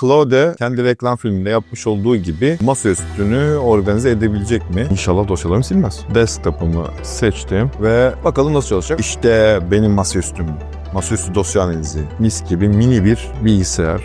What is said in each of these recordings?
Claude kendi reklam filminde yapmış olduğu gibi masaüstünü organize edebilecek mi? İnşallah dosyalarımı silmez. Desktop'ımı seçtim ve bakalım nasıl çalışacak. İşte benim masaüstüm. Masaüstü dosya analizi. Mis gibi mini bir bilgisayar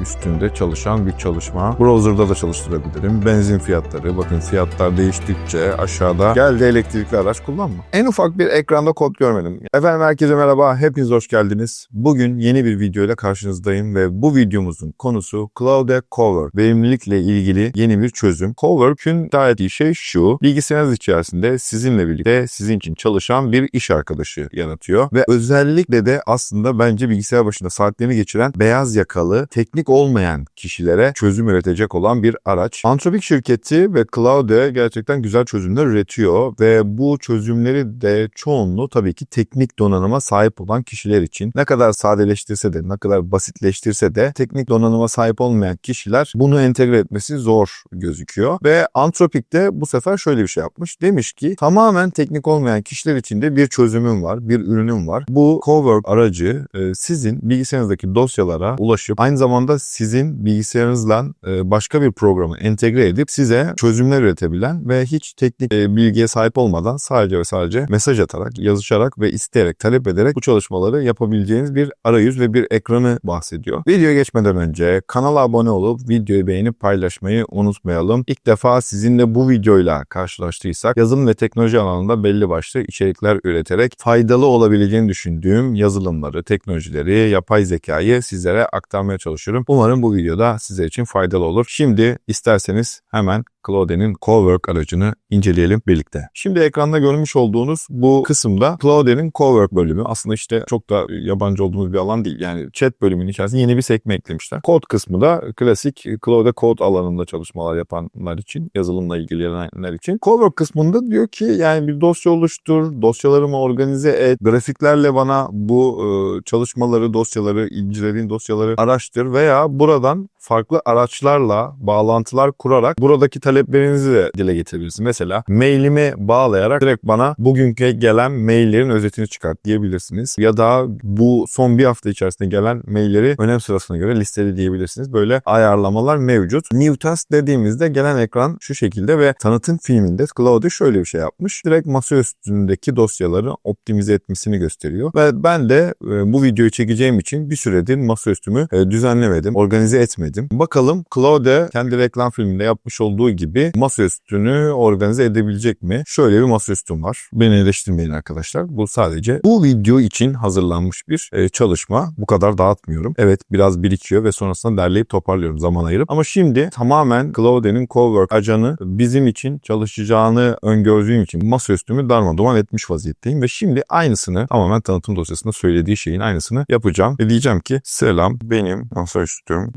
üstünde çalışan bir çalışma. Browser'da da çalıştırabilirim. Benzin fiyatları, bakın fiyatlar değiştikçe aşağıda geldi elektrikli araç kullanma. En ufak bir ekranda kod görmedim. Efendim herkese merhaba, hepiniz hoş geldiniz. Bugün yeni bir video ile karşınızdayım ve bu videomuzun konusu Cloud Cowork. Verimlilikle ilgili yeni bir çözüm. Cowork'ün iddia ettiği şey şu, bilgisayarınız içerisinde sizinle birlikte sizin için çalışan bir iş arkadaşı yaratıyor ve özellikle de aslında bence bilgisayar başında saatlerini geçiren beyaz yakalı, teknik olmayan kişilere çözüm üretecek olan bir araç. Anthropic şirketi ve Claude gerçekten güzel çözümler üretiyor ve bu çözümleri de çoğunluğu tabii ki teknik donanıma sahip olan kişiler için. Ne kadar sadeleştirse de, ne kadar basitleştirse de teknik donanıma sahip olmayan kişiler bunu entegre etmesi zor gözüküyor. Ve Anthropic de bu sefer şöyle bir şey yapmış. Demiş ki tamamen teknik olmayan kişiler için de bir çözümüm var, bir ürünüm var. Bu Cowork aracı e, sizin bilgisayarınızdaki dosyalara ulaşıp aynı zamanda sizin bilgisayarınızla e, başka bir programı entegre edip size çözümler üretebilen ve hiç teknik e, bilgiye sahip olmadan sadece ve sadece mesaj atarak, yazışarak ve isteyerek, talep ederek bu çalışmaları yapabileceğiniz bir arayüz ve bir ekranı bahsediyor. Videoya geçmeden önce kanala abone olup videoyu beğenip paylaşmayı unutmayalım. İlk defa sizinle bu videoyla karşılaştıysak yazılım ve teknoloji alanında belli başlı içerikler üreterek faydalı olabileceğini düşündüğüm yazılımları, teknolojileri, yapay zekayı sizlere aktarmaya çalışıyorum. Umarım bu videoda sizler için faydalı olur. Şimdi isterseniz hemen Claude'nin Cowork aracını inceleyelim birlikte. Şimdi ekranda görmüş olduğunuz bu kısımda Claude'nin Cowork bölümü. Aslında işte çok da yabancı olduğumuz bir alan değil. Yani chat bölümünün içerisinde yeni bir sekme eklemişler. Kod kısmı da klasik Claude Code alanında çalışmalar yapanlar için, yazılımla ilgilenenler için. Cowork kısmında diyor ki yani bir dosya oluştur, dosyalarımı organize et, grafiklerle bana bu e, çalışmaları, dosyaları, incelediğin dosyaları araştır veya buradan farklı araçlarla bağlantılar kurarak buradaki taleplerinizi de dile getirebilirsiniz. Mesela mailimi bağlayarak direkt bana bugünkü gelen maillerin özetini çıkart diyebilirsiniz. Ya da bu son bir hafta içerisinde gelen mailleri önem sırasına göre listeli diyebilirsiniz. Böyle ayarlamalar mevcut. New Task dediğimizde gelen ekran şu şekilde ve tanıtım filminde Claude şöyle bir şey yapmış. Direkt masa üstündeki dosyaları optimize etmesini gösteriyor. Ve ben de e, bu videoyu çekeceğim için bir süredir masaüstümü e, düzenlemedim, organize etmedim etmedim. Bakalım Claude kendi reklam filminde yapmış olduğu gibi masaüstünü organize edebilecek mi? Şöyle bir masaüstüm var. Beni eleştirmeyin arkadaşlar. Bu sadece bu video için hazırlanmış bir e, çalışma. Bu kadar dağıtmıyorum. Evet biraz birikiyor ve sonrasında derleyip toparlıyorum zaman ayırıp. Ama şimdi tamamen Claude'nin Cowork ajanı bizim için çalışacağını öngördüğüm için masaüstümü darmadağın etmiş vaziyetteyim ve şimdi aynısını tamamen tanıtım dosyasında söylediği şeyin aynısını yapacağım. Ve diyeceğim ki selam benim masaüstüm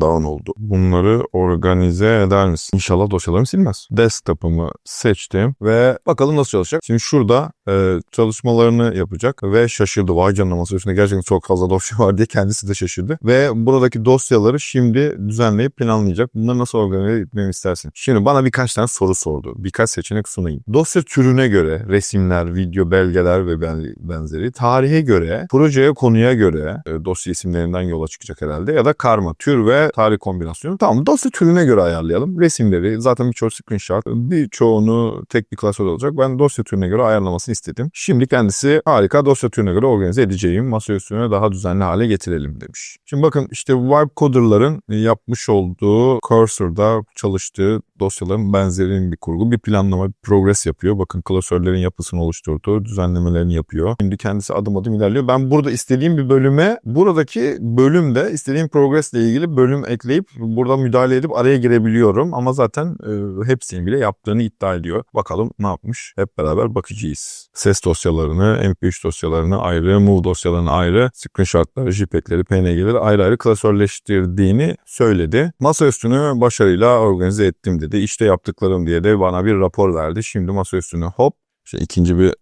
darmadağın oldu. Bunları organize eder misin? İnşallah dosyalarımı silmez. Desktop'ımı seçtim ve bakalım nasıl çalışacak. Şimdi şurada e, çalışmalarını yapacak ve şaşırdı. Vay canına masa üstünde gerçekten çok fazla dosya var diye kendisi de şaşırdı. Ve buradaki dosyaları şimdi düzenleyip planlayacak. Bunları nasıl organize etmemi istersin? Şimdi bana birkaç tane soru sordu. Birkaç seçenek sunayım. Dosya türüne göre resimler, video, belgeler ve benzeri tarihe göre, projeye, konuya göre e, dosya isimlerinden yola çıkacak herhalde ya da karma, tür ve tarih kombinasyonu. Tamam dosya türüne göre ayarlayalım. Resimleri zaten birçok screenshot birçoğunu tek bir klasör olacak. Ben dosya türüne göre ayarlamasını istedim. Şimdi kendisi harika dosya türüne göre organize edeceğim. Masa üstüne daha düzenli hale getirelim demiş. Şimdi bakın işte Vibe Coder'ların yapmış olduğu Cursor'da çalıştığı dosyaların benzerinin bir kurgu, bir planlama, bir progress yapıyor. Bakın klasörlerin yapısını oluşturdu, düzenlemelerini yapıyor. Şimdi kendisi adım adım ilerliyor. Ben burada istediğim bir bölüme, buradaki bölümde istediğim progress ile ilgili bölüm ekleyip burada müdahale edip araya girebiliyorum. Ama zaten e, hepsini bile yaptığını iddia ediyor. Bakalım ne yapmış? Hep beraber bakacağız. Ses dosyalarını, MP3 dosyalarını ayrı, Move dosyalarını ayrı, screenshotları, JPEG'leri, PNG'leri ayrı ayrı klasörleştirdiğini söyledi. Masa üstünü başarıyla organize ettim dedi. İşte yaptıklarım diye de bana bir rapor verdi. Şimdi masa üstünü hop işte ikinci bir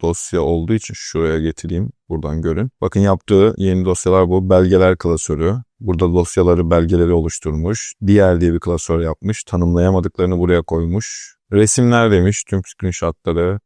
dosya olduğu için şuraya getireyim. Buradan görün. Bakın yaptığı yeni dosyalar bu. Belgeler klasörü. Burada dosyaları, belgeleri oluşturmuş. Diğer diye bir klasör yapmış. Tanımlayamadıklarını buraya koymuş. Resimler demiş. Tüm screenshotları,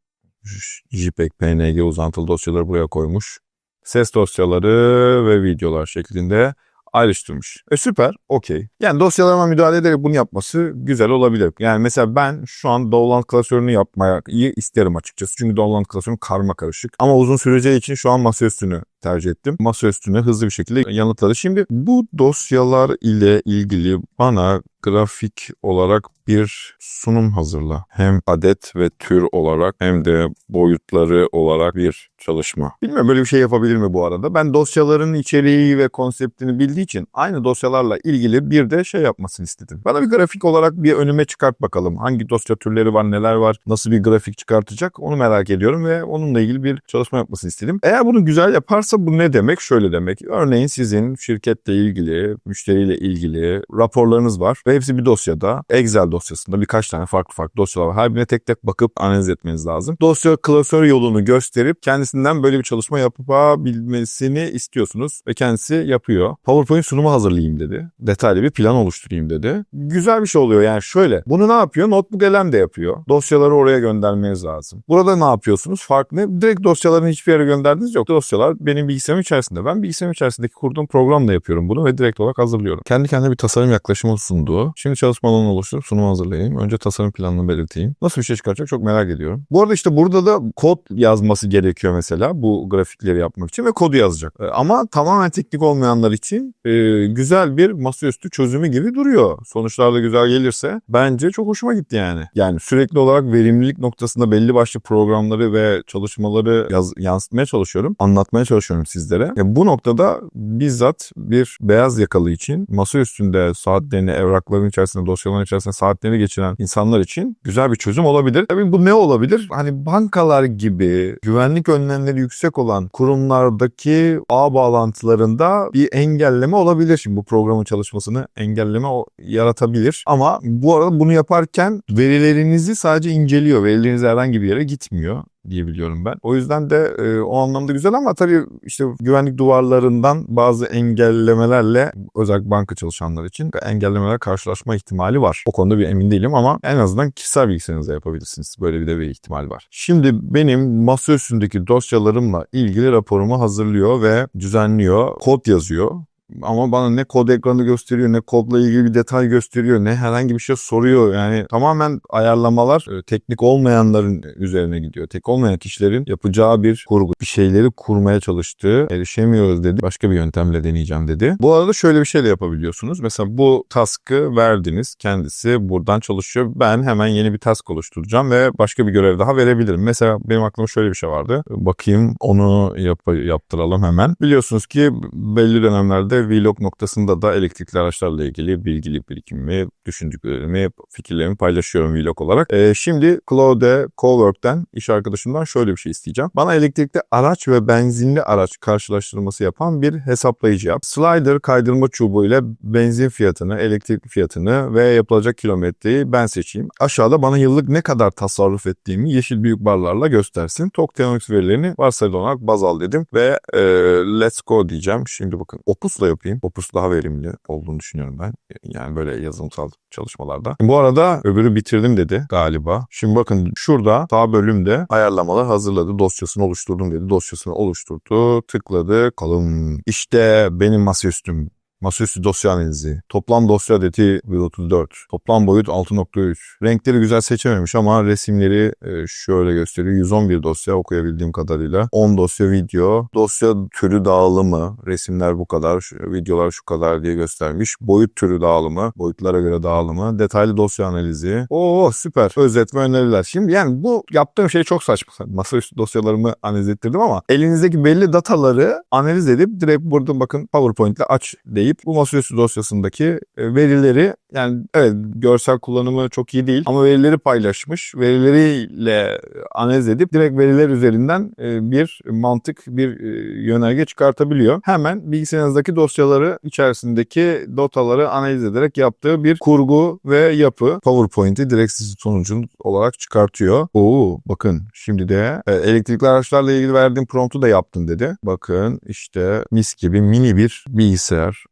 JPEG, PNG uzantılı dosyaları buraya koymuş. Ses dosyaları ve videolar şeklinde ayrıştırmış. E süper, okey. Yani dosyalarıma müdahale ederek bunu yapması güzel olabilir. Yani mesela ben şu an download klasörünü yapmaya iyi isterim açıkçası. Çünkü download klasörüm karma karışık. Ama uzun süreceği için şu an masaüstünü tercih ettim. Masa üstüne hızlı bir şekilde yanıtladı. Şimdi bu dosyalar ile ilgili bana grafik olarak bir sunum hazırla. Hem adet ve tür olarak hem de boyutları olarak bir çalışma. Bilmiyorum böyle bir şey yapabilir mi bu arada? Ben dosyaların içeriği ve konseptini bildiği için aynı dosyalarla ilgili bir de şey yapmasını istedim. Bana bir grafik olarak bir önüme çıkart bakalım. Hangi dosya türleri var, neler var, nasıl bir grafik çıkartacak onu merak ediyorum ve onunla ilgili bir çalışma yapmasını istedim. Eğer bunu güzel yaparsa bu ne demek? Şöyle demek. Örneğin sizin şirketle ilgili, müşteriyle ilgili raporlarınız var ve hepsi bir dosyada. Excel dosyasında birkaç tane farklı farklı dosyalar var. Her birine tek tek bakıp analiz etmeniz lazım. Dosya klasör yolunu gösterip kendisinden böyle bir çalışma yapabilmesini istiyorsunuz ve kendisi yapıyor. PowerPoint sunumu hazırlayayım dedi. Detaylı bir plan oluşturayım dedi. Güzel bir şey oluyor yani şöyle. Bunu ne yapıyor? Notebook LM de yapıyor. Dosyaları oraya göndermeniz lazım. Burada ne yapıyorsunuz? Fark ne? Direkt dosyalarını hiçbir yere gönderdiniz yok. Dosyalar benim bilgisayarım içerisinde. Ben bilgisayarım içerisindeki kurduğum programla yapıyorum bunu ve direkt olarak hazırlıyorum. Kendi kendine bir tasarım yaklaşımı sunduğu. Şimdi çalışma alanını oluşturup sunumu hazırlayayım. Önce tasarım planını belirteyim. Nasıl bir şey çıkaracak çok merak ediyorum. Bu arada işte burada da kod yazması gerekiyor mesela bu grafikleri yapmak için ve kodu yazacak. E, Ama tamamen teknik olmayanlar için e, güzel bir masaüstü çözümü gibi duruyor. Sonuçlar da güzel gelirse bence çok hoşuma gitti yani. Yani sürekli olarak verimlilik noktasında belli başlı programları ve çalışmaları yaz, yansıtmaya çalışıyorum. Anlatmaya çalışıyorum sizlere. Ya bu noktada bizzat bir beyaz yakalı için masa üstünde saatlerini evrakların içerisinde dosyaların içerisinde saatlerini geçiren insanlar için güzel bir çözüm olabilir. Tabii bu ne olabilir? Hani bankalar gibi güvenlik önlemleri yüksek olan kurumlardaki ağ bağlantılarında bir engelleme olabilir. Şimdi bu programın çalışmasını engelleme yaratabilir. Ama bu arada bunu yaparken verilerinizi sadece inceliyor. Verileriniz herhangi bir yere gitmiyor diyebiliyorum ben. O yüzden de e, o anlamda güzel ama tabii işte güvenlik duvarlarından bazı engellemelerle özellikle banka çalışanlar için engellemeler karşılaşma ihtimali var. O konuda bir emin değilim ama en azından kişisel bilgisayarınıza yapabilirsiniz. Böyle bir de bir ihtimal var. Şimdi benim masa üstündeki dosyalarımla ilgili raporumu hazırlıyor ve düzenliyor. Kod yazıyor. Ama bana ne kod ekranı gösteriyor ne kodla ilgili bir detay gösteriyor ne herhangi bir şey soruyor. Yani tamamen ayarlamalar e, teknik olmayanların üzerine gidiyor. Tek olmayan kişilerin yapacağı bir kurgu. Bir şeyleri kurmaya çalıştığı erişemiyoruz dedi. Başka bir yöntemle deneyeceğim dedi. Bu arada şöyle bir şey de yapabiliyorsunuz. Mesela bu task'ı verdiniz. Kendisi buradan çalışıyor. Ben hemen yeni bir task oluşturacağım ve başka bir görev daha verebilirim. Mesela benim aklıma şöyle bir şey vardı. Bakayım onu yap- yaptıralım hemen. Biliyorsunuz ki belli dönemlerde vlog noktasında da elektrikli araçlarla ilgili bilgili birikimimi, düşündüklerimi, fikirlerimi paylaşıyorum vlog olarak. Ee, şimdi Claude Cowork'ten iş arkadaşımdan şöyle bir şey isteyeceğim. Bana elektrikli araç ve benzinli araç karşılaştırması yapan bir hesaplayıcı yap. Slider kaydırma çubuğu ile benzin fiyatını, elektrik fiyatını ve yapılacak kilometreyi ben seçeyim. Aşağıda bana yıllık ne kadar tasarruf ettiğimi yeşil büyük barlarla göstersin. Tok verilerini varsayılı olarak baz al dedim ve e, let's go diyeceğim. Şimdi bakın Opus'la yapayım. Opus daha verimli olduğunu düşünüyorum ben. Yani böyle yazılımsal çalışmalarda. Bu arada öbürü bitirdim dedi galiba. Şimdi bakın şurada sağ bölümde ayarlamalar hazırladı. Dosyasını oluşturdum dedi. Dosyasını oluşturdu. Tıkladı. Kalın. İşte benim masaüstüm. Masaüstü dosya analizi. Toplam dosya adeti 134. Toplam boyut 6.3. Renkleri güzel seçememiş ama resimleri e, şöyle gösteriyor. 111 dosya okuyabildiğim kadarıyla. 10 dosya video. Dosya türü dağılımı. Resimler bu kadar. Videolar şu kadar diye göstermiş. Boyut türü dağılımı. Boyutlara göre dağılımı. Detaylı dosya analizi. Oo süper. Özet ve öneriler. Şimdi yani bu yaptığım şey çok saçma. Masaüstü dosyalarımı analiz ettirdim ama elinizdeki belli dataları analiz edip direkt burada bakın PowerPoint ile aç deyip bu masaüstü dosyasındaki e, verileri yani evet görsel kullanımı çok iyi değil ama verileri paylaşmış. Verileriyle analiz edip direkt veriler üzerinden e, bir mantık, bir e, yönerge çıkartabiliyor. Hemen bilgisayarınızdaki dosyaları içerisindeki dotaları analiz ederek yaptığı bir kurgu ve yapı PowerPoint'i direkt sizi sonucun olarak çıkartıyor. Oo bakın şimdi de e, elektrikli araçlarla ilgili verdiğim promptu da yaptın dedi. Bakın işte mis gibi mini bir bilgisayar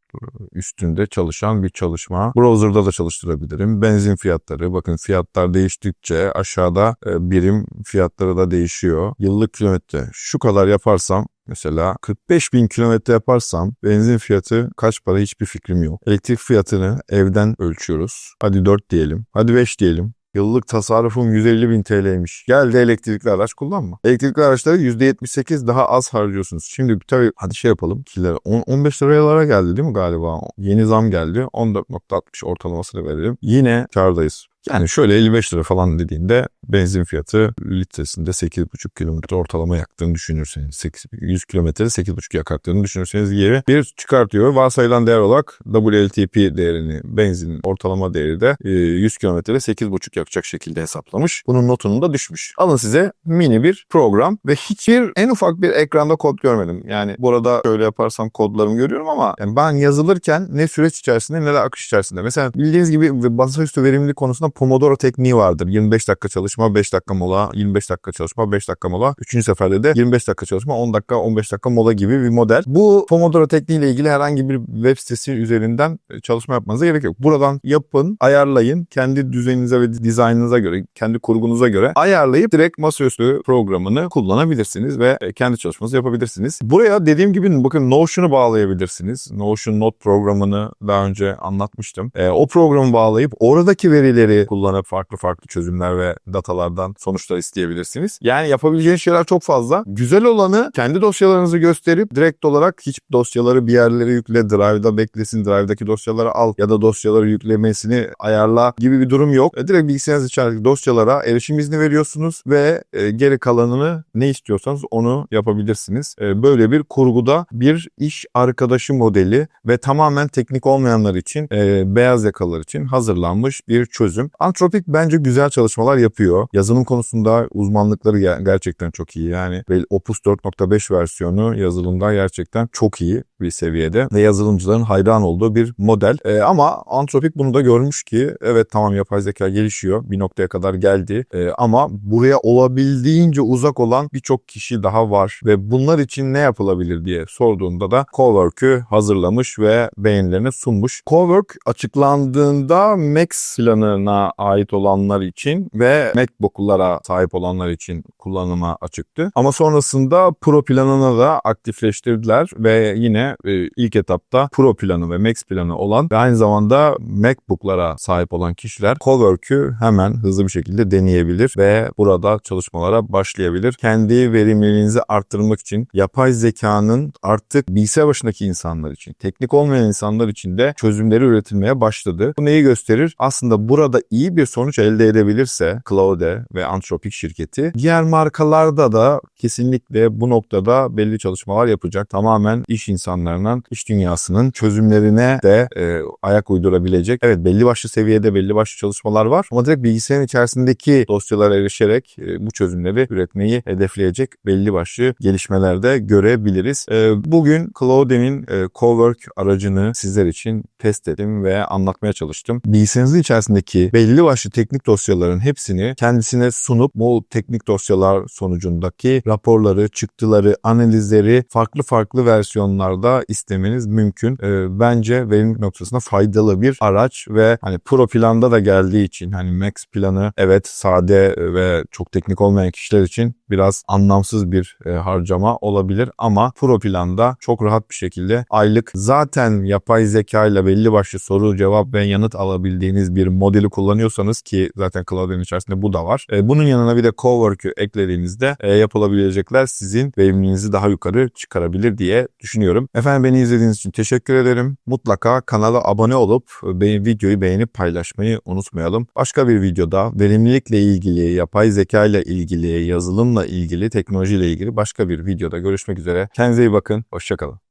üstünde çalışan bir çalışma. Browser'da da çalıştırabilirim. Benzin fiyatları bakın fiyatlar değiştikçe aşağıda e, birim fiyatları da değişiyor. Yıllık kilometre şu kadar yaparsam Mesela 45 bin kilometre yaparsam benzin fiyatı kaç para hiçbir fikrim yok. Elektrik fiyatını evden ölçüyoruz. Hadi 4 diyelim. Hadi 5 diyelim. Yıllık tasarrufum 150 bin TL'ymiş. Geldi elektrikli araç kullanma. Elektrikli araçları %78 daha az harcıyorsunuz. Şimdi tabii hadi şey yapalım. 2 lira. 10, 15 liralara geldi değil mi galiba? Yeni zam geldi. 14.60 ortalamasını verelim. Yine kardayız. Yani şöyle 55 lira falan dediğinde benzin fiyatı litresinde 8,5 kilometre ortalama yaktığını düşünürseniz 8, 100 kilometrede 8,5 yakattığını düşünürseniz gibi bir çıkartıyor. Varsayılan değer olarak WLTP değerini benzin ortalama değeri de 100 kilometrede 8,5 yakacak şekilde hesaplamış. Bunun notunu da düşmüş. Alın size mini bir program ve hiçbir en ufak bir ekranda kod görmedim. Yani burada şöyle yaparsam kodlarımı görüyorum ama yani ben yazılırken ne süreç içerisinde ne de akış içerisinde. Mesela bildiğiniz gibi masaüstü verimlilik konusunda Pomodoro tekniği vardır. 25 dakika çalışma, 5 dakika mola, 25 dakika çalışma, 5 dakika mola. Üçüncü seferde de 25 dakika çalışma, 10 dakika, 15 dakika mola gibi bir model. Bu Pomodoro tekniğiyle ilgili herhangi bir web sitesi üzerinden e, çalışma yapmanıza gerek yok. Buradan yapın, ayarlayın. Kendi düzeninize ve dizaynınıza göre, kendi kurgunuza göre ayarlayıp direkt masaüstü programını kullanabilirsiniz ve e, kendi çalışmanızı yapabilirsiniz. Buraya dediğim gibi bakın Notion'u bağlayabilirsiniz. Notion Note programını daha önce anlatmıştım. E, o programı bağlayıp oradaki verileri kullanıp farklı farklı çözümler ve datalardan sonuçlar isteyebilirsiniz. Yani yapabileceğiniz şeyler çok fazla. Güzel olanı kendi dosyalarınızı gösterip direkt olarak hiç dosyaları bir yerlere yükle, Drive'da beklesin, Drive'daki dosyaları al ya da dosyaları yüklemesini ayarla gibi bir durum yok. E, direkt bilgisayarınız içerideki dosyalara erişim izni veriyorsunuz ve e, geri kalanını ne istiyorsanız onu yapabilirsiniz. E, böyle bir kurguda bir iş arkadaşı modeli ve tamamen teknik olmayanlar için, beyaz yakalılar için hazırlanmış bir çözüm. Antropik bence güzel çalışmalar yapıyor. Yazılım konusunda uzmanlıkları gerçekten çok iyi. Yani Opus 4.5 versiyonu yazılımda gerçekten çok iyi bir seviyede ve yazılımcıların hayran olduğu bir model. E, ama Antropik bunu da görmüş ki evet tamam yapay zeka gelişiyor. Bir noktaya kadar geldi. E, ama buraya olabildiğince uzak olan birçok kişi daha var ve bunlar için ne yapılabilir diye sorduğunda da Cowork'ü hazırlamış ve beğenilerini sunmuş. Cowork açıklandığında Max planına ait olanlar için ve MacBook'lara sahip olanlar için kullanıma açıktı. Ama sonrasında Pro planına da aktifleştirdiler ve yine e, ilk etapta Pro planı ve Max planı olan ve aynı zamanda MacBook'lara sahip olan kişiler Cowork'ü hemen hızlı bir şekilde deneyebilir ve burada çalışmalara başlayabilir. Kendi verimliliğinizi arttırmak için yapay zekanın artık bilgisayar başındaki insanlar için, teknik olmayan insanlar için de çözümleri üretilmeye başladı. Bu neyi gösterir? Aslında burada iyi bir sonuç elde edebilirse Claude ve Anthropic şirketi diğer markalarda da kesinlikle bu noktada belli çalışmalar yapacak. Tamamen iş insanlarının, iş dünyasının çözümlerine de e, ayak uydurabilecek. Evet belli başlı seviyede belli başlı çalışmalar var ama direkt bilgisayarın içerisindeki dosyalara erişerek e, bu çözümleri üretmeyi hedefleyecek belli başlı gelişmelerde görebiliriz. E, bugün Claude'nin e, Cowork aracını sizler için test ettim ve anlatmaya çalıştım. Bilgisayarınızın içerisindeki belli başlı teknik dosyaların hepsini kendisine sunup bu teknik dosyalar sonucundaki raporları, çıktıları, analizleri farklı farklı versiyonlarda istemeniz mümkün. E, bence verimlilik noktasında faydalı bir araç ve hani Pro planda da geldiği için hani Max planı evet sade ve çok teknik olmayan kişiler için biraz anlamsız bir e, harcama olabilir ama Pro planda çok rahat bir şekilde aylık zaten yapay zeka ile belli başlı soru cevap ve yanıt alabildiğiniz bir modeli kullanıyorsanız ki zaten Cloud'un içerisinde bu da var. E, bunun yanına bir de Cowork'ü eklediğinizde e, yapılabilecekler sizin verimliliğinizi daha yukarı çıkarabilir diye düşünüyorum. Efendim beni izlediğiniz için teşekkür ederim. Mutlaka kanala abone olup beğen, videoyu beğenip paylaşmayı unutmayalım. Başka bir videoda verimlilikle ilgili, yapay zeka ile ilgili, yazılımla ilgili, teknolojiyle ilgili başka bir videoda görüşmek üzere. Kendinize iyi bakın. Hoşçakalın.